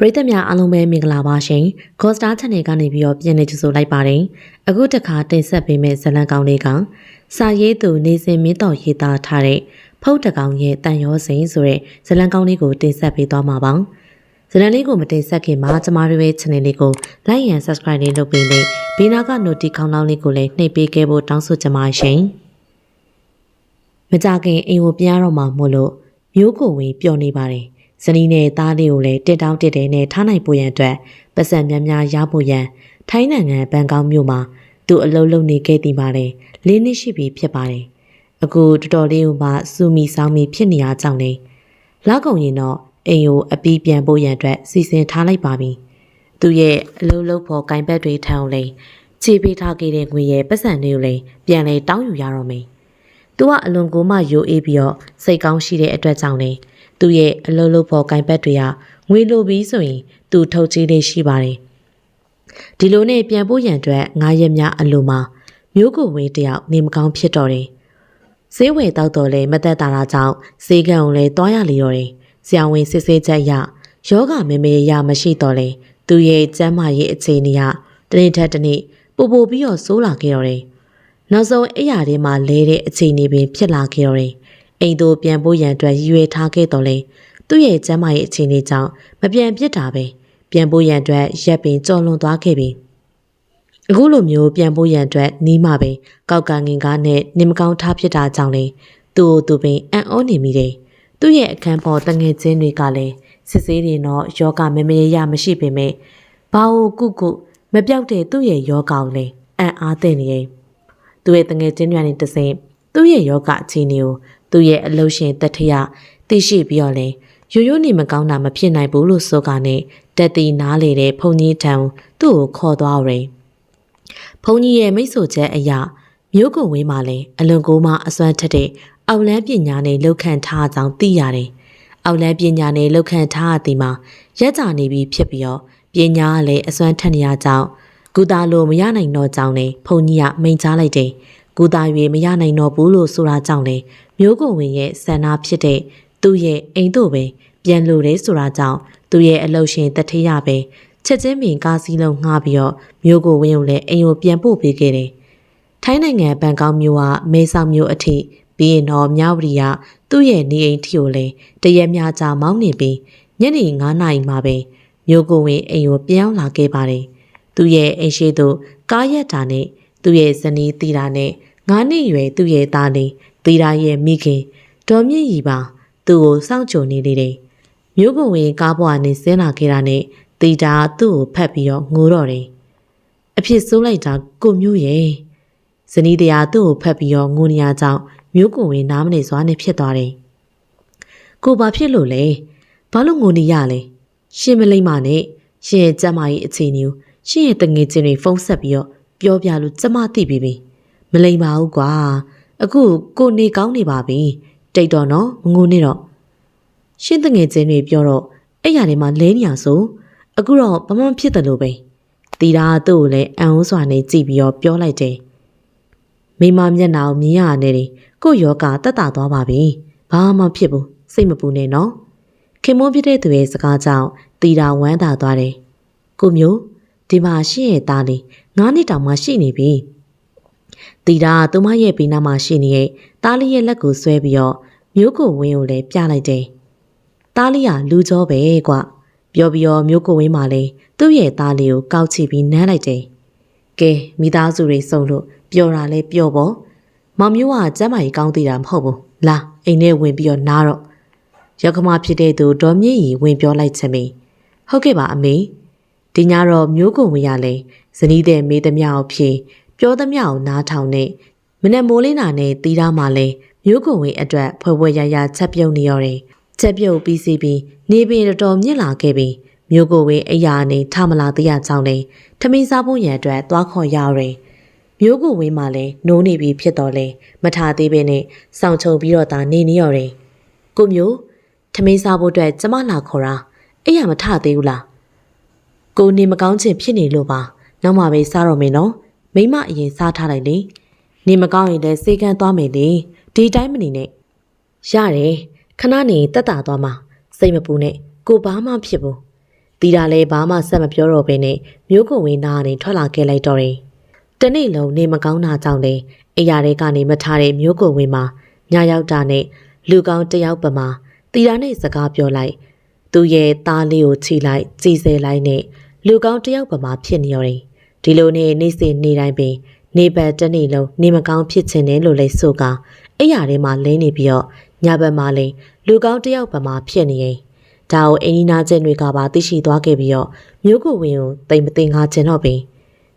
ပရိသတ်များအားလုံးပဲမင်္ဂလာပါရှင်။ Costa Channel ကနေပြီးတော့ပြန်လည်ကြိုဆိုလိုက်ပါတယ်။အခုတစ်ခါတင်ဆက်ပေးမယ့်ဇာတ်လမ်းကောင်းလေးကစာရေးသူနေစဉ်မင်းတော်ရေးသားထားတဲ့ဖုတ်တကောင်ရဲ့တန်ရောစိန်ဆိုတဲ့ဇာတ်လမ်းကောင်းလေးကိုတင်ဆက်ပေးသွားမှာပါ။ဇာတ်လမ်းလေးကိုမတင်ဆက်ခင်မှာကျမတို့ရဲ့ channel လေးကို like and subscribe လေးလုပ်ပေးနဲ့ဘေးနားက notification ခေါင်းလောင်းလေးကိုလည်းနှိပ်ပေးခဲ့ဖို့တောင်းဆိုချင်ပါရှင်။မကြခင်အိမ်ကိုပြန်ရတော့မှမို့လို့မျိုးကိုဝင်ပျော်နေပါတယ်။ ဇနီးနဲ့သားလေးကိုလည်းတစ်တောင်းတစ်တဲနဲ့ထားနိုင်ဖို့ရန်အတွက်ပတ်စံများများရဖို့ရန်ထိုင်းနိုင်ငံဘန်ကောက်မြို့မှာသူအလုပ်လုပ်နေခဲ့တည်ပါတယ်။လေးနှစ်ရှိပြီဖြစ်ပါတယ်။အခုတော်တော်လေးကမှစူမီဆောင်မီဖြစ်နေရကြောင်းလေ။လောက်ကုန်ရင်တော့အိမ်ကိုအပီးပြန်ဖို့ရန်အတွက်စီစဉ်ထားလိုက်ပါပြီ။သူရဲ့အလုပ်လုပ်ဖို့ကင်ဘက်တွေထအောင်လေခြေပေးထားခဲ့တဲ့ငွေရဲ့ပတ်စံတွေကိုလည်းပြန်လဲတောင်းယူရတော့မယ်။သူကအလွန်ကိုမှယိုအေးပြီးတော့စိတ်ကောင်းရှိတဲ့အတွက်ကြောင့်လေ သူရဲ့အလုပ်လုပ်ဖို့ကင်ဘက်တွေကငွေလိုပြီးဆိုရင်သူထုတ်ချေးလေးရှိပါတယ်။ဒီလိုနဲ့ပြန်ဖို့ရန်အတွက်ငါးရက်များအလိုမှာမျိုးကိုဝင်းတယောက်နေမကောင်းဖြစ်တော့တယ်။ဈေးဝယ်တောက်တော်လဲမသက်တာတာကြောင့်ဈေးကန်ကိုလည်းတွားရလီတော့တယ်။ဆရာဝန်စစ်ဆေးချက်ရယောဂမေမေရမရှိတော့လဲသူရဲ့ကျန်းမာရေးအခြေအနေကတနေ့ထက်တနေ့ပိုပိုပြီးတော့ဆိုးလာခဲ့တော့တယ်။နောက်ဆုံးအဲ့ရထဲမှာလဲတဲ့အခြေအနေပင်ဖြစ်လာခဲ့တော့တယ်။ အိမ်သို့ပြန်ဖို့ရန်အတွက်ရည်ရွယ်ထားခဲ့တော်လဲသူ့ရဲ့ကျမ်းမာရေးအခြေအနေကြောင့်မပြန်ပြစ်တာပဲပြန်ဖို့ရန်အတွက်ရက်ပင်ကြော်လွန်သွားခဲ့ပြီအခုလိုမျိုးပြန်ဖို့ရန်အတွက်နီးမှပဲကောက်ကငင်ကားနဲ့နေမကောင်းထားဖြစ်တာကြောင့်လေသူ့ကိုသူပင်အံ့ဩနေမိတယ်သူ့ရဲ့အခန်းပေါ်တငယ်ချင်းတွေကလည်းစစ်ဆေးနေတော့ယောဂမမရရမရှိပေမဲ့ဘာကိုကုကုမပြောက်တဲ့သူ့ရဲ့ယောဂကိုလည်းအံ့အားသင့်နေရဲ့သူ့ရဲ့တငယ်ချင်းတွေနဲ့တဆင့်သူ့ရဲ့ယောဂအခြေအနေကို သူ့ရဲ့အလုရှင်တထရသိရှိပြီးတော့လဲရိုးရိုးနေမကောင်းတာမဖြစ်နိုင်ဘူးလို့ဆိုကနဲ့တက်တီနားလေတဲ့ဘုံကြီးထံသူ့ကိုခေါ်သွားတယ်။ဘုံကြီးရဲ့မိတ်ဆိုချက်အရာမျိုးကိုဝင်းမှလည်းအလွန်ကိုမှအစွမ်းထက်တဲ့အောက်လန်းပညာနဲ့လောက်ခံထားကြောင်းသိရတယ်။အောက်လန်းပညာနဲ့လောက်ခံထားသည်မှာရက်ကြနေပြီးဖြစ်ပြီးတော့ပညာကလည်းအစွမ်းထက်နေရကြောင်းကုသလို့မရနိုင်တော့ကြောင်းနဲ့ဘုံကြီးကမိန်ကြားလိုက်တယ်။ကုသ၍မရနိုင်တော့ဘူးလို့ဆိုတာကြောင့်လေ မျိုးကိုဝင်ရဲ့ဆန္ဒဖြစ်တဲ့သူ့ရဲ့အိမ်တို့ပဲပြန်လို့တယ်ဆိုတာကြောင့်သူ့ရဲ့အလုရှင်တထေးရပဲချက်ချင်းပင်ကားစည်းလုံးငှားပြီးတော့မျိုးကိုဝင်ုံလည်းအိမ်ကိုပြန်ပို့ပေးခဲ့တယ်။ထိုင်းနိုင်ငံဘန်ကောက်မြို့ကမဲဆောက်မြို့အထိပြီးရင်တော့မြဝတီကသူ့ရဲ့နေအိမ်ထီကိုလည်းတရက်များကြာမောင်းနေပြီးညနေ9နာရီမှပဲမျိုးကိုဝင်အိမ်ကိုပြောင်းလာခဲ့ပါတယ်။သူ့ရဲ့အိမ်ရှိသူကားရက်တာနဲ့သူ့ရဲ့ဇနီးတီတာနဲ့9နှစ်ရွယ်သူ့ရဲ့သားလေး သီရာရဲ့မိခင်ဒေါ်မြင့်ရီပါသူ့ကိုစောင့်ကြိုနေလေတယ်။မျိုးကိုဝင်ကားပေါ်ကနေဆင်းလာခဲ့တာနဲ့သီတာသူ့ကိုဖက်ပြီးတော့ငိုတော့တယ်။အဖြစ်ဆိုးလိုက်တာကိုမျိုးရဲ့ဇနီးတရားသူ့ကိုဖက်ပြီးတော့ငိုနေရကြောင်းမျိုးကိုဝင်နားမနေစွာနဲ့ဖြစ်သွားတယ်။ကိုဘာဖြစ်လို့လဲ။ဘာလို့ငိုနေရလဲ။ရှင်မလိမ့်မနဲ့ရှင်ရဲ့ကြမ်းမာရေးအခြေအနေကိုရှင်ရဲ့တငယ်ချင်းတွေဖုန်းဆက်ပြီးတော့ပြောပြလို့ကျမသိပြီပြီ။မလိမ့်ပါဘူးကွာ။ အခုကိုနေကောင်းနေပါပြီတိတ်တော့နော်မငိုနေတော့ရှင်းတငယ်ချင်းတွေပြောတော့အဲ့ရတွေမှာလဲနေရဆိုအခုတော့ဘာမှဖြစ်တယ်လို့ပဲတီတာသူ့ကိုလည်းအံ့ဩစွာနဲ့ကြည့်ပြီးတော့ပြောလိုက်တယ်မိမမျက်နှာကိုမြင်ရနေတယ်ကိုယောဂတက်တာသွားပါပြီဘာမှဖြစ်ဘူးစိတ်မပူနဲ့နော်ခင်မိုးပြတဲ့သူရဲ့စကားကြောင့်တီတာဝမ်းသာသွားတယ်ကိုမျိုးဒီမှာရှိရဲ့သားလေးငါးနှစ်တောင်မှရှိနေပြီ တီတာသူမရဲ့ဘေးနားမှာရှိနေတဲ့တားလေးရဲ့လက်ကိုဆွဲပြီးတော့မျိုးကိုဝင်းကိုလည်းပြလိုက်တယ်။တားလေးကလူကြောပဲကွ။ပြောပြီးတော့မျိုးကိုဝင်းမှလည်းသူ့ရဲ့သားလေးကိုကောက်ချပြီးနမ်းလိုက်တယ်။ကဲမိသားစုတွေစုံလို့ပျော်တာလဲပျော်ပေါ့။မောင်မျိုးကကျမ်းမာရေးကောင်းသေးတာမဟုတ်ဘူး။လာအိမ်ထဲဝင်ပြီးတော့နားတော့ရကမဖြစ်တဲ့သူဒေါ်မြင့်ရီဝင်ပြောလိုက်ချင်ပြီ။ဟုတ်ကဲ့ပါအမေ။ဒီညတော့မျိုးကိုဝင်ရလဲဇနီးတဲ့မေးသမျှကိုဖြေ ပြောသမျှကိုနားထောင်နေမနဲ့မိုးလင်းတာနဲ့တီးသားမှလည်းမျိုးကုံဝင်းအတွက်ဖွဲ့ဖွဲ့ရရချက်ပြုတ်နေရတယ်ချက်ပြုတ်ပြီးစီပြီးနေပင်တော်တော်မြင့်လာခဲ့ပြီးမျိုးကိုဝင်းအရာနဲ့ထမလာသေးရကြောင်းလေထမင်းစားဖို့ရန်အတွက်သွားခေါ်ရရတယ်မျိုးကိုဝင်းမှလည်းနိုးနေပြီဖြစ်တော့လေမထားသေးပဲနဲ့စောင့်ချုံပြီးတော့သာနေနေရတယ်ကိုမျိုးထမင်းစားဖို့အတွက်ကျမလာခေါ်တာအဲ့ရမထသေးဘူးလားကိုနေမကောင်းချင်ဖြစ်နေလို့ပါနောက်မှပဲစားတော့မယ်နော် မိမအရင်စားထားလိုက်လေနေမကောင်းရင်လည်းစေကန်းသွားမယ်လေဒီတိုင်းမနေနဲ့ရတယ်ခဏနေတက်တာသွားမှာစိတ်မပူနဲ့ကိုဘာမှဖြစ်ဘူးတီတာလည်းဘာမှဆက်မပြောတော့ဘဲနဲ့မျိုးကိုဝင်းနာကနေထွက်လာခဲ့လိုက်တော့တယ်။တနေ့လုံးနေမကောင်းတာကြောင့်လေအိယာတွေကနေမထားတဲ့မျိုးကိုဝင်းမှာညရောက်တာနဲ့လူကောင်းတယောက်ပမာတီတာနဲ့စကားပြောလိုက်သူရဲ့သားလေးကိုခြိလိုက်ကြည်စဲလိုက်နဲ့လူကောင်းတယောက်ပမာဖြစ်နေရတယ်။ ဒီလိုနဲ့နေ့စဉ်နေ့တိုင်းပင်နေဘက်တစ်နေ့လုံးနေမကောင်းဖြစ်ခြင်းနဲ့လို့လဲဆိုကအိယာထဲမှာလင်းနေပြီးတော့ညဘက်မှာလည်းလူကောင်းတယောက်ပမာဖြစ်နေရင်ဒါကိုအင်းနီနာကျင်တွေကပါသိရှိသွားခဲ့ပြီးတော့မြို့ကိုဝင်ကိုတိမ်မတင်ကားခြင်းတော့ပင်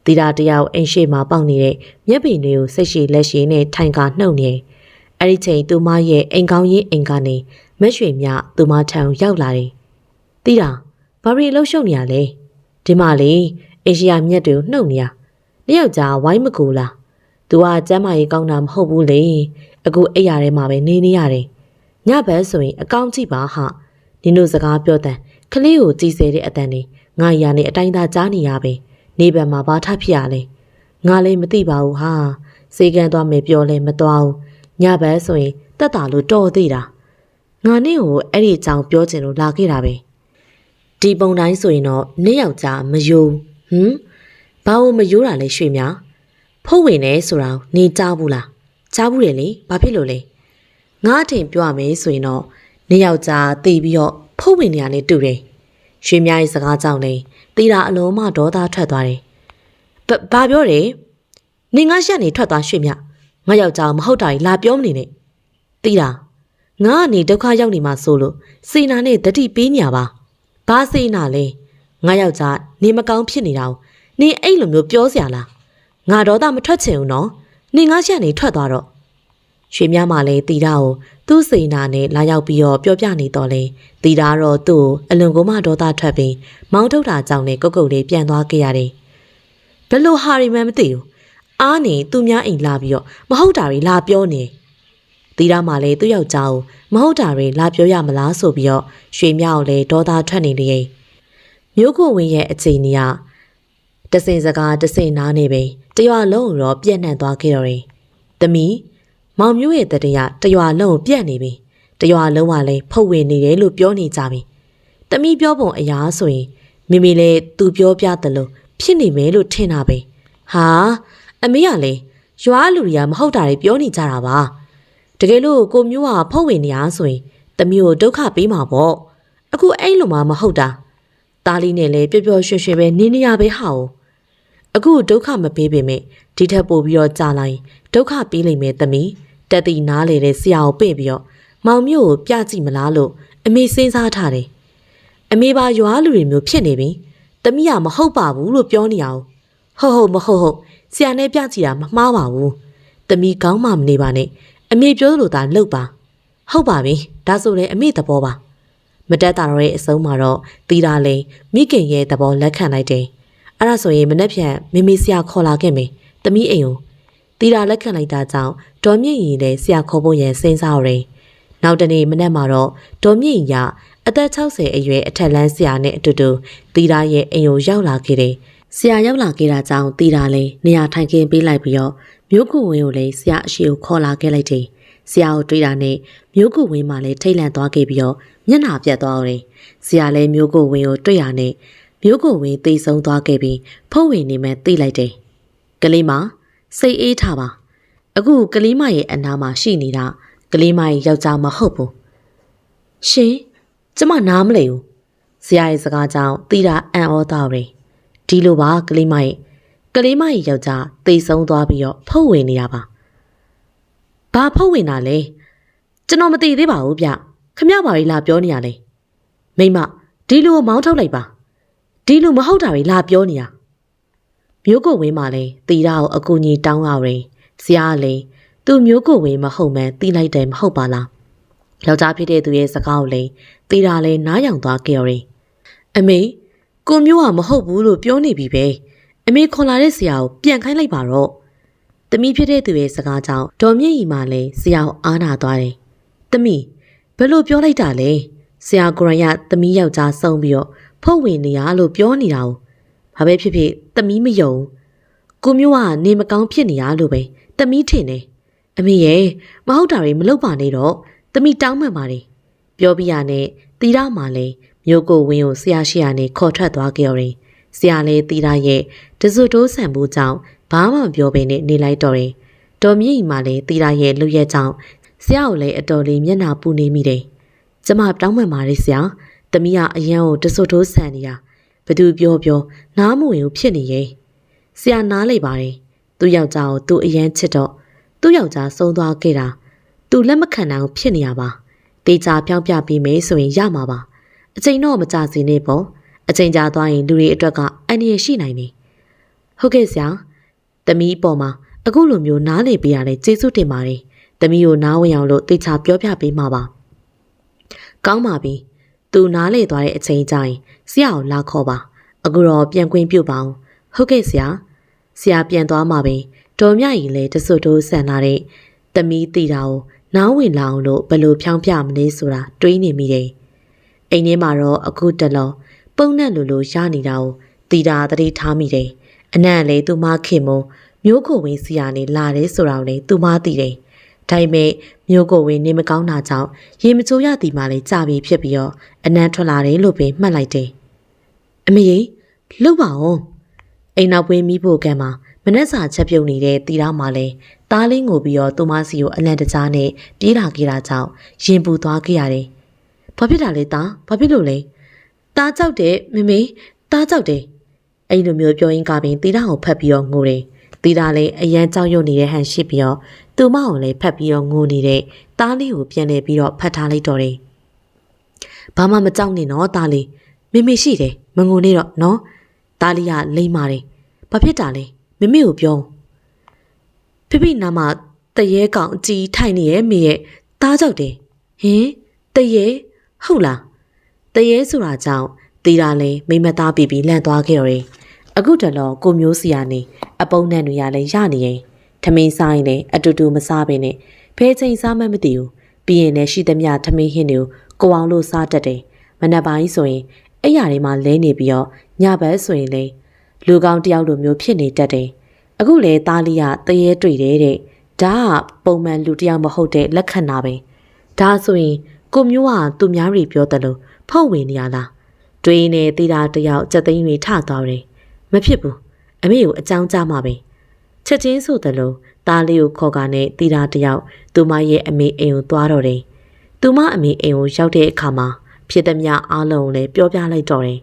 တီတာတယောက်အိမ်ရှိမှာပေါက်နေတဲ့မျက်ပင်တွေကိုစိတ်ရှိလက်ရှိနဲ့ထိုင်ကာနှုတ်နေအဲ့ဒီချိန်သူမရဲ့အိမ်ကောင်းရင်အိမ်ကနေမက်ရွှေမြသူမထံရောက်လာတယ်တီတာဘာရီလှုပ်ရှုပ်နေရလဲဒီမှာလေ အေရှိယာမြက်တွေကိုနှုတ်နေရနှစ်ယောက်ကြားဝိုင်းမကူလားသူကကျမ်းမာရေးကောင်းတာမဟုတ်ဘူးလေအခုအိယာထဲမှာပဲနေနေရတယ်ညဘက်ဆိုရင်အကောင့်ကြည့်ပါဟာနင်တို့စကားပြောတဲ့ကလေးကိုကြည်စဲတဲ့အတန်နေငါရာနေအတိုင်းသားကြားနေရပဲနေဘက်မှာဘာထဖြစ်ရလဲငါလည်းမသိပါဘူးဟာစေကန်သွားမယ်ပြောလဲမသွားဘူးညဘက်ဆိုရင်တက်တာလို့တော်သေးတာငါနဲ့ကိုအဲ့ဒီအကြောင်းပြောချင်လို့လာခဲ့တာပဲဒီပုံတိုင်းဆိုရင်တော့နေ့ယောက်ျားမယုံ ဟမ်ဘာလို့မယိုးတာလဲရွှေမြဖုတ်ဝင်နေဆိုတာနေကြားဘူးလားကြားဘူးတယ်လေဘာဖြစ်လို့လဲငါအထင်ပြောရမယ်ဆိုရင်တော့နေ့ယောက်ျားတည်ပြီးတော့ဖုတ်ဝင်နေရနေတူတယ်ရွှေမြရဲ့စကားကြောင့်လေတီတာအလုံးမဒေါသထွက်သွားတယ်ဘဘာပြောတယ်နေငါရှက်နေထွက်သွားရွှေမြငါယောက်ျားမဟုတ်တာကြီးလာပြောမနေနဲ့တီတာငါကနေဒုက္ခရောက်နေမှာဆိုလို့စေနာနဲ့တတိပေးညာပါဘာစေနာလဲ ငါယောက်ျားနေမကောင်းဖြစ်နေတာကိုနင်အဲ့လိုမျိုးပြောစရာလားငါတော့တာမထွက်ချင်ဘူးနော်နင်ငါရှက်နေထွက်သွားတော့ရွှေမြမလည်းတီတာကိုသူ့စိန်နာနဲ့လာရောက်ပြီးတော့ပြောပြနေတော့လေတီတာတော့သူ့ကိုအလွန်ကိုမှဒေါသထွက်ပြီးမောင်းထုတ်တာကြောင့်လည်းကုတ်ကုတ်လေးပြန်သွားခဲ့ရတယ်ဘယ်လိုဟာရီမှန်းမသိဘူးအားနေသူများအိမ်လာပြီးတော့မဟုတ်တာတွေလာပြောနေတီတာမှလည်းသူ့ယောက်ျားကိုမဟုတ်တာတွေလာပြောရမလားဆိုပြီးတော့ရွှေမြကိုလည်းဒေါသထွက်နေလေ မျိုးကိုဝင်းရဲ့အခြေအနေကတစင်စကားတစင်နားနေပဲတရွာလုံးကိုတော့ပြက်နှံ့သွားခဲ့တော့တယ်။တမီမောင်မျိုးရဲ့တတရတရွာလုံးကိုပြက်နေပြီ။တရွာလုံးကလည်းဖုတ်ဝင်နေတယ်လို့ပြောနေကြပြီ။တမီပြောပုံအရာဆိုရင်မိမိလည်းသူပြောပြတယ်လို့ဖြစ်နေမယ်လို့ထင်တာပဲ။ဟာအမေကလည်းရွာလူတွေကမဟုတ်တာတွေပြောနေကြတာပါ။တကယ်လို့ကိုမျိုးကဖုတ်ဝင်နေရဆိုရင်တမီကိုဒုက္ခပေးမှာပေါ့။အခုအဲ့လိုမှမဟုတ်တာ။ တားလေးနဲ့လည်းပျော်ပျော်ရွှင်ရွှင်ပဲနေနေရပဲဟာ။အခုဒုက္ခမပေးပေမဲ့ဒီထက်ပိုပြီးတော့ကြာလိုက်ဒုက္ခပေးလိမ့်မယ်သမီးတက်တီနားလေတဲ့ဆရာကိုပင့်ပြီးတော့မောင်မျိုးကိုပြကြည့်မလားလို့အမေစဉ်းစားထားတယ်အမေပါရွာလူတွေမျိုးဖြစ်နေပြီသမီးကမဟုတ်ပါဘူးလို့ပြောနေအောင်ဟုတ်ဟုတ်မဟုတ်ဟုတ်ဆရာနဲ့ပြကြည့်တာမမှားပါဘူးသမီးကောင်းမှမနေပါနဲ့အမေပြောလို့သာလုပ်ပါဟုတ်ပါပြီဒါဆိုလည်းအမေသဘောပါ မတက်တာတော့ရဲ့အဆုံးမှာတော့တီးတာလေမိခင်ရဲ့သဘောလက်ခံလိုက်တယ်အဲ့ဒါဆိုရင်မနေ့ဖြန်မိမိဆရာခေါ်လာခဲ့မယ်။တမီးအိမ်ကိုတီတာလက်ခံလိုက်တာကြောင့်ဒေါ်မြင့်ရင်လည်းဆရာခေါ်ဖို့ရန်စဉ်းစားရယ်။နောက်တနေ့မနေ့မှာတော့ဒေါ်မြင့်ရင်ကအသက်60အရွယ်အထက်လန်းဆရာနဲ့အတူတူတီတာရဲ့အိမ်ကိုရောက်လာခဲ့တယ်။ဆရာရောက်လာခဲ့တာကြောင့်တီတာလည်းနေရာထိုင်ခင်းပေးလိုက်ပြီးတော့မြို့ကူဝင်းကိုလည်းဆရာအရှိကိုခေါ်လာခဲ့လိုက်တယ်။ ဆရာကိုတွေ့တာနဲ့မြို့ကူဝင်းမှလည်းထိတ်လန့်သွားခဲ့ပြီးတော့မျက်နှာပြတ်သွားတယ်။ဆရာလည်းမြို့ကူဝင်းကိုတွေ့ရနဲ့မျိုးကိုဝင်းသိဆုံးသွားခဲ့ပြီးဖုတ်ဝင်နေမှသိလိုက်တယ်။ကလေးမစိတ်အေးထားပါ။အခုကလေးမရဲ့အနာမှာရှိနေတာကလေးမရဲ့ယောက်ျားမဟုတ်ဘူး။ရှင်ကျမနားမလည်ဘူး။ဆရာရဲ့စကားကြောင့်တီတာအံ့ဩသွားတယ်။ဒီလိုပါကလေးမရဲ့ကလေးမရဲ့ယောက်ျားသိဆုံးသွားပြီးတော့ဖုတ်ဝင်နေတာပါ။ ဘာဖုတ်ဝင်တာလဲ။ကျွန်တော်မသိသေးပါဘူးဗျ။ခမရပါလေလာပြောနေရလဲ။မိမဒီလိုမောင်းထုတ်လိုက်ပါ။ဒီလူမဟုတ်တာတွေလာပြောနေတာမျိုးကိုဝင်းမှလည်းတီတာကိုအကူကြီးတောင်းရတယ်ဆရာကလည်းသူမျိုးကိုဝင်းမဟုတ်မှန်းတီးလိုက်တယ်မဟုတ်ပါလားယောက်ျားဖြစ်တဲ့သူရဲ့စကားကိုလည်းတီတာလည်းနားယောင်သွားကြရတယ်အမေကိုမျိုးကမဟုတ်ဘူးလို့ပြောနေပြီပဲအမေခေါ်လာတဲ့ဆရာကိုပြန်ခိုင်းလိုက်ပါတော့ တမီးဖြစ်တဲ့သူရဲ့စကားကြောင့်ဒေါ်မြင့်ရီမှလည်းဆရာကိုအားနာသွားတယ်တမီးဘယ်လိုပြောလိုက်တာလဲဆရာကိုရန်ကတမီးယောက်ျားဆုံးပြီးတော့ဖုတ်ဝင်နေရလို့ပြောနေတာ哦ဘာပဲဖြစ်ဖြစ်သမီးမယုံကိုမျိုးကနေမကောင်းဖြစ်နေရလို့ပဲသမီးထင်တယ်အမေရဲ့မဟုတ်တာတွေမလုပ်ပါနဲ့တော့သမီးတောင်းမှန်ပါတယ်ပြောပြရနဲ့တီရမှာလဲမျိုးကိုဝင်းကိုဆရာရှိရနေခေါ်ထွက်သွားကြတယ်ဆရာလေးတီတာရဲ့တစွတိုးဆန်မှုကြောင့် ဘာမှမပြောဘဲနဲ့နေလိုက်တော့တယ်တော်မြင့်မှလည်းတီတာရဲ့လူရဲ့ကြောင့်ဆရာကိုလည်းအတော်လေးမျက်နှာပူနေမိတယ်ကျမတောင်းပန်ပါတယ်ဆရာတမီးကအရန်ကိုတစွတိုးဆန်နေတာဘသူပြောပြောနားမဝင်ဘူးဖြစ်နေရဲ့ဆရာနားလေပါတယ်သူ့ယောက်ျားကိုသူ့အရန်ချစ်တော့သူ့ယောက်ျားဆုံးသွားခဲ့တာသူလက်မခံနိုင်ဘူးဖြစ်နေရပါတေချာပြောင်းပြပြီးမယ်ဆိုရင်ရမှာပါအချိန်တော့မကြစီနေပေါ့အချိန်ကြာသွားရင်လူတွေအတွက်က အန္တရာယ်ရှိနိုင်တယ်ဟုတ်ကဲ့ဆရာ တမီးပေါ်မှာအခုလိုမျိုးနားလေပေးရတဲ့ကျေးဇူးတင်ပါတယ်တမီးကိုနားဝင်အောင်လို့တေချာပြောပြပေးမှာပါကောင်းပါပြီသူနားလေသွားတဲ့အချိန်ကျရင်ဆရာကိုလာခေါ်ပါအခုတော့ပြန်ခွင့်ပြုပါအောင်ဟုတ်ကဲ့ဆရာဆရာပြန်သွားမှာပဲတော်မြကြီးလည်းတစွတ်တိုးဆန်လာတဲ့တမီးတီတာကိုနားဝင်လာအောင်လို့ဘယ်လိုဖြောင်းပြမလဲဆိုတာတွေးနေမိတယ်အိမ်ထဲမှာတော့အခုတလောပုံနဲ့လိုလိုရနေတာကိုတီတာသတိထားမိတယ် အနံ့လည်းသူမခင်မမျိုးကိုဝင်းစီယာနေလာတယ်ဆိုတာကိုလည်းသူမသိတယ်ဒါပေမဲ့မျိုးကိုဝင်းနေမကောင်းတာကြောင့်ရေမချိုးရသည်မှလည်းကြာပြီဖြစ်ပြီးတော့အနံ့ထွက်လာတယ်လို့ပဲမှတ်လိုက်တယ်အမေကြီးလှုပ်ပါအောင်အိမ်နောက်ပွေးမိဖို့ကံမှာမနှက်စာချက်ပြုတ်နေတဲ့တီတာမှလည်းတားလင်းကိုပြီးတော့သူမစီကိုအလန့်တကြားနဲ့ပြေးလာခဲ့တာကြောင့်ရင်ပူသွားခဲ့ရတယ်။ဘာဖြစ်တာလဲတာ။ဘာဖြစ်လို့လဲ။တားကြောက်တယ်မမေတားကြောက်တယ်။ အဲ့လိုမျိုးပြောရင်းကပင်တီတာကိုဖတ်ပြီးတော့ငိုတယ်။တီတာလည်းအရန်ကြောက်ရွံ့နေတဲ့ဟန်ရှိပြီးတော့သူမအောင်လည်းဖတ်ပြီးတော့ငိုနေတဲ့တားလေးကိုပြန်လဲပြီးတော့ဖတ်ထားလိုက်တော့တယ်။ဘာမှမကြောက်နဲ့နော်တားလေး။မေမေရှိတယ်မငိုနဲ့တော့နော်။တားလေးကလိမ့်ပါတယ်။ဘာဖြစ်တာလဲ။မမေကိုပြော။ဖိဖိနာမတရေကောင်အကြီးထိုင်နေရဲ့မေရဲ့တားကြောက်တယ်ဟင်တရေဟုတ်လားတရေဆိုတာကြောင့်တီတာလဲမိမသားပြီးပြီးလန့်သွားခဲ့ရတယ် အခုတလောကိုမျိုးစီယာနေအပုံနဲ့တွေရလဲရနေရင်ထမင်းစားရင်လည်းအတူတူမစားဘဲနဲ့ဖဲချိန်စားမှမသိဘူးပြီးရင်လည်းရှိသမျှထမင်းဟင်းတွေကိုကိုအောင်လို့စားတတ်တယ်မနက်ပိုင်းဆိုရင်အဲ့ရတွေမှာလဲနေပြီးတော့ညဘက်ဆိုရင်လေလူကောင်းတယောက်လိုမျိုးဖြစ်နေတတ်တယ်အခုလေသားလေးကတရေတွေ့တယ်တဲ့ဒါကပုံမှန်လူတယောက်မဟုတ်တဲ့လက္ခဏာပဲဒါဆိုရင်ကိုမျိုးကသူများတွေပြောတယ်လို့ဖုတ်ဝင်နေရလားတွေးနေသေးတာတယောက်စက်သိန်းတွေထသွားတယ် မဖြစ်ဘူးအမေကိုအကြောင်းကြားမှာပဲချက်ချင်းဆိုတယ်လို့သားလေးကိုခေါ်ကနဲ့တီတာတယောက်သူမရဲ့အမေအိမ်ကိုသွားတော့တယ်သူမအမေအိမ်ကိုရောက်တဲ့အခါမှာဖြစ်သမျှအားလုံးကိုလည်းပြောပြလိုက်တော့တယ်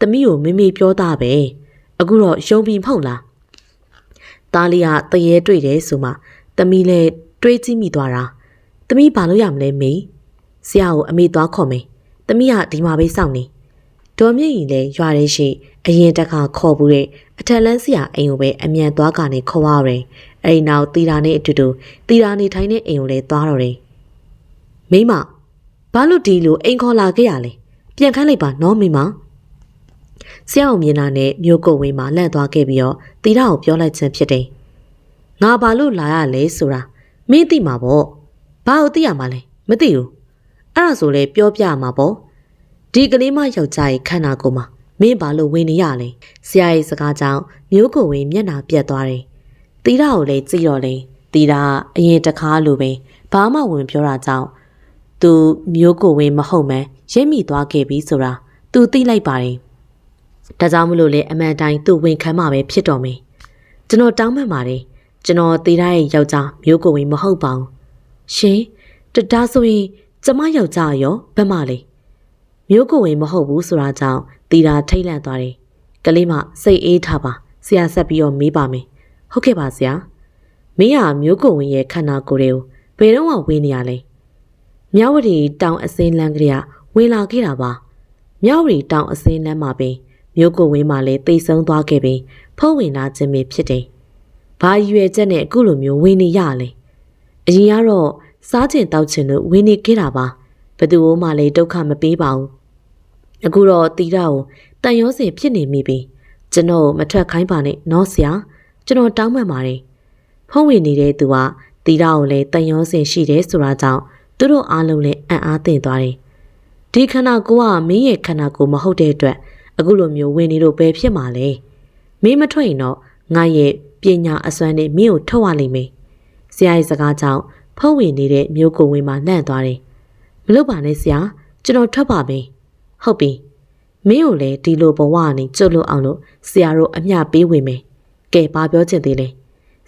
သမီးကိုမိမိပြောတာပဲအခုတော့ယုံပြီးမဟုတ်လားသားလေးကတရေတွေ့တယ်ဆိုမှသမီးလည်းတွေးကြည့်မိသွားတာသမီးဘာလို့ရမလဲမေဆရာကိုအမေသွားခေါ်မယ်သမီးကဒီမှာပဲစောင့်နေ ဒေါ်မြင့်ကြီးလည်းရွာရဲရှိအရင်တခါခေါ်ဘူးတဲ့အထက်လန်းဆရာအိမ်ကိုပဲအမြန်သွားကနေခေါ်ရတယ်အဲ့ဒီနောက်တီတာနဲ့အတူတူတီတာနေထိုင်တဲ့အိမ်ကိုလည်းသွားတော့တယ်မိမဘာလို့ဒီလိုအိမ်ခေါ်လာခဲ့ရလဲပြန်ခိုင်းလိုက်ပါနော်မိမဆရာအောင်မြင်တာနဲ့မျိုးကုတ်ဝင်းမှာလန့်သွားခဲ့ပြီးတော့တီတာကိုပြောလိုက်ခြင်းဖြစ်တယ်ငါဘာလို့လာရလဲဆိုတာမင်းသိမှာပေါ့ဘာလို့သိရမှာလဲမသိဘူးအဲ့ဒါဆိုလေပြောပြမှာပေါ့ ဒီကလေးမယောက်ျားရဲ့ခန္ဓာကိုယ်မှာမင်းဘာလို့ဝင်နေရလဲဆရာရဲ့စကားကြောင့်မျိုးကိုဝင်မျက်နှာပြက်သွားတယ်တီတာကိုလည်းကြည့်တော့လေတီတာအရင်တခါလိုပဲဘာမှဝင်ပြောတာကြောင့်သူမျိုးကိုဝင်မဟုတ်မှန်းရိပ်မိသွားခဲ့ပြီဆိုတာသူသိလိုက်ပါတယ်ဒါကြောင့်မလို့လေအမှန်တိုင်းသူ့ဝင်ခံမှာပဲဖြစ်တော်မယ်ကျွန်တော်တောင်းပန်ပါတယ်ကျွန်တော်တီတာရဲ့ယောက်ျားမျိုးကိုဝင်မဟုတ်ပါဘူးရှင်တဒါဆိုရင်ကျမယောက်ျားရောဘယ်မှလဲ မျိုးကိုဝင်မဟုတ်ဘူးဆိုတာကြောင့်တီတာထိတ်လန့်သွားတယ်ကလေးမစိတ်အေးထားပါဆရာဆက်ပြီးတော့မေးပါမယ်ဟုတ်ကဲ့ပါဆရာမင်းဟာမျိုးကိုဝင်ရဲ့ခန္ဓာကိုယ်တွေကိုဘယ်တော့မှဝင်နေရလဲမြဝတီတောင်အစင်းလန်းကလေးကဝင်လာခဲ့တာပါမြဝတီတောင်အစင်းလန်းမှာပင်မျိုးကိုဝင်မှလည်းတိတ်ဆုံးသွားခဲ့ပြီးဖုံးဝင်လာခြင်းပဲဖြစ်တယ်ဘာရွယ်ချက်နဲ့အခုလိုမျိုးဝင်နေရလဲအရင်ကတော့စားချင်တောက်ချင်လို့ဝင်နေခဲ့တာပါဘသူမှလည်းဒုက္ခမပေးပါဘူး အခုတော့တီတာကိုတန်ရောစင်ဖြစ်နေမိပြီကျွန်တော်မထွက်ခိုင်းပါနဲ့နော်ဆရာကျွန်တော်တောင်းပန်ပါတယ်ဖုံးဝင်နေတဲ့သူကတီတာကိုလည်းတန်ရောစင်ရှိတယ်ဆိုတာကြောင့်သူတို့အားလုံးလည်းအံ့အားသင့်သွားတယ်ဒီခန္ဓာကိုယ်ကမင်းရဲ့ခန္ဓာကိုယ်မဟုတ်တဲ့အတွက်အခုလိုမျိုးဝင်နေလို့ပဲဖြစ်မှာလေမင်းမထွက်ရင်တော့ငါရဲ့ပညာအစွမ်းနဲ့မင်းကိုထုတ်ရလိမ့်မယ်ဆရာရဲ့စကားကြောင့်ဖုံးဝင်နေတဲ့မျိုးကိုဝင်မှနှံ့သွားတယ်မလုပ်ပါနဲ့ဆရာကျွန်တော်ထွက်ပါမယ် ဟုတ်ပြီမင်းကိုလည်းဒီလိုဘဝကနေကျွတ်လွတ်အောင်လို့ဆရာတို့အမျှပေးဝင်မယ်ကဲဘာပြောချင်သေးလဲ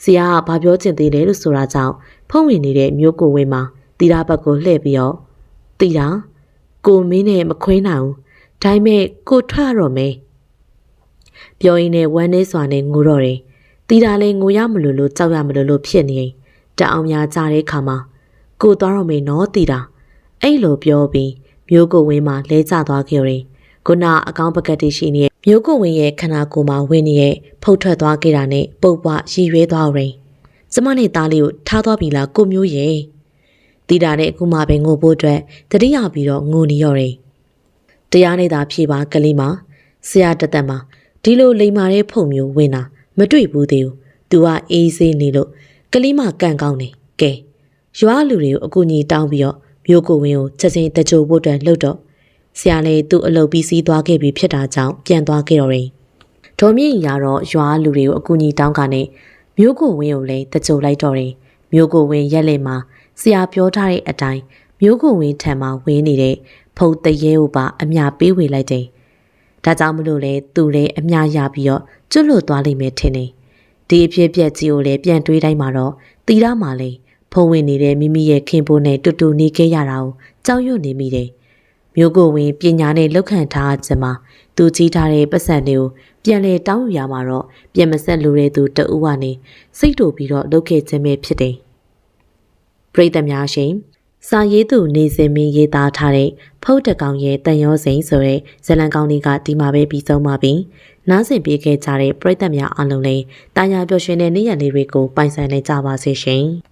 ဆရာကဘာပြောချင်သေးလဲလို့ဆိုတာကြောင့်ဖုံးဝင်နေတဲ့မျိုးကိုဝင်းမှာတီတာဘက်ကိုလှည့်ပြီးတော့တီတာကိုမင်းနဲ့မခွင်းနိုင်ဘူးဒါပေမဲ့ကိုထွက်ရတော့မယ်ပြောရင်းနဲ့ဝမ်းနေစွာနဲ့ငိုတော့တယ်တီတာလည်းငိုရမလို့လို့ကြောက်ရမလို့လို့ဖြစ်နေရင်တအောင်များကြတဲ့ခါမှာကိုသွားတော့မယ်နော်တီတာအဲ့လိုပြောပြီး မျိုးကိုဝင်းမှာလဲကျသွားခဲ့ရင်ခုနအကောင်းပကတ်တိရှိနေတဲ့မျိုးကိုဝင်းရဲ့ခန္ဓာကိုယ်မှာဝင်းနေတဲ့ဖုတ်ထွက်သွားခဲ့တာနဲ့ပုတ်ပွားရည်ရွဲသွားရင်ကျမနဲ့သားလေးကိုထားသွားပြီလားကိုမျိုးရဲ့တီတာနဲ့အခုမှပဲငိုဖို့အတွက်တတိယပြီးတော့ငိုနေရော်တယ်တရားနဲ့သာဖြေပါကလေးမဆရာတသက်မှာဒီလိုလိမ်မာတဲ့ဖုန်မျိုးဝင်တာမတွေ့ဘူးသေးဘူး။ तू ကအေးဆေးနေလို့ကလေးမကန်ကောင်းနေ။ကဲရွာလူတွေကိုအကူကြီးတောင်းပြီးတော့ မျိုးကိုဝင်းကိုချက်ချင်းတကြိုဖို့အတွက်လှုပ်တော့ဆရာလည်းသူ့အလုပ်ပြီးစီးသွားခဲ့ပြီးဖြစ်တာကြောင့်ပြန်သွားခဲ့တော့တယ်။ဒေါ်မြင့်ရတော့ရွာလူတွေကိုအကူကြီးတောင်းကနေမျိုးကိုဝင်းကိုလည်းတကြိုလိုက်တော့တယ်။မျိုးကိုဝင်းရက်လက်မှာဆရာပြောထားတဲ့အတိုင်းမျိုးကိုဝင်းထံမှာဝင်းနေတဲ့ဖုတ်တရေကိုပါအမြပေးဝေလိုက်တယ်။ဒါကြောင့်မလို့လေသူလည်းအမြရပြီးတော့ကျွတ်လွတ်သွားလိမ့်မယ်ထင်တယ်။ဒီအဖြစ်ပြက်ကြီးကိုလည်းပြန်တွေးတိုင်းမှာတော့တီရမှာလေ ဖုံဝင်နေတဲ့မိမိရဲ့ခင်ပိုးနဲ့တူတူနေခဲ့ရတာကိုကြောက်ရွံ့နေမိတယ်။မျိုးကိုဝင်ပညာနဲ့လောက်ခံထားခြင်းမှာသူကြီးထားတဲ့ပတ်စံတွေကိုပြန်လေတောင်းယူရမှာတော့ပြန်မဆက်လိုတဲ့သူတအူးကနေစိတ်တူပြီးတော့လုပ်ခဲ့ခြင်းပဲဖြစ်တယ်။ပရိသတ်များရှင်စာရေးသူနေစင်မင်းရေးသားထားတဲ့ဖုတ်တကောင်ရဲ့တန်ရောစိန်ဆိုတဲ့ဇလံကောင်းလေးကဒီမှာပဲပြီးဆုံးပါပြီ။နားဆင်ပေးခဲ့ကြတဲ့ပရိသတ်များအားလုံးလည်းတာယာပျော်ရွှင်တဲ့နေ့ရက်လေးတွေကိုပိုင်ဆိုင်နိုင်ကြပါစေရှင်။